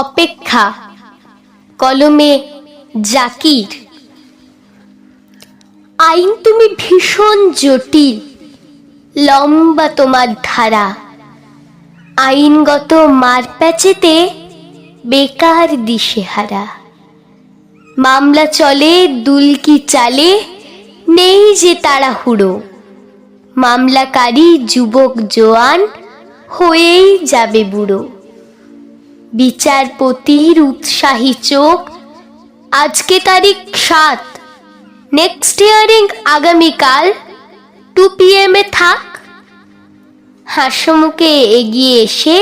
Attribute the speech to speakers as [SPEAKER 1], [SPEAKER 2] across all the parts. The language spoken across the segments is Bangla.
[SPEAKER 1] অপেক্ষা। কলমে জাকির, আইন তুমি ভীষণ জটিল, লম্বা তোমার ধারা। আইনগত মারপ্যাচেতে বেকার দিশেহারা। মামলা চলে, দুলকি চালে, নেই যে তাড়াহুড়ো। মামলাকারী যুবক জোয়ান হয়েই যাবে বুড়ো। বিচারপতির উৎসাহী চোখ। আজকে তারিখ সাত। নেক্সট ইয়ারিং আগামীকাল টু পিএমে থাক। হাস্যমুখে এগিয়ে এসে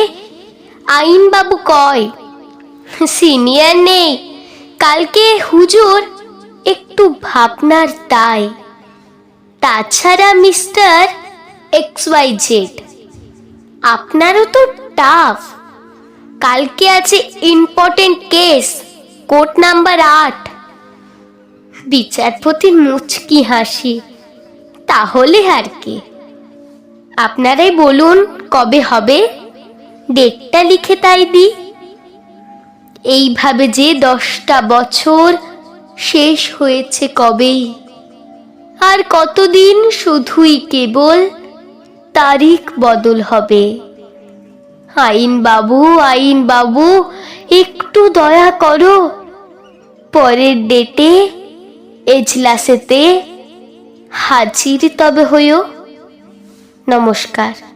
[SPEAKER 1] আইনবাবু কয়, সিনিয়র নেই, কালকে হুজুর একটু ভাবনার তাই তাছাড়া মিস্টার এক্স ওয়াই জেড, আপনারও তো টাফ। কালকে আছে ইম্পর্টেন্ট কেস কোর্ট নাম্বার আট। বিচারপতি মুচকি হাসি। তাহলে আর কি? আপনারাই বলুন কবে হবে? ডেটটা লিখে তাই দি এইভাবে যে দশটা বছর শেষ হয়েছে কবেই? আর কতদিন শুধুই কেবল তারিখ বদল হবে? আইন বাবু আইন বাবু একটু দয়া করো। পরের ডেটে এজলাসেতে হাজির তবে হইও। নমস্কার।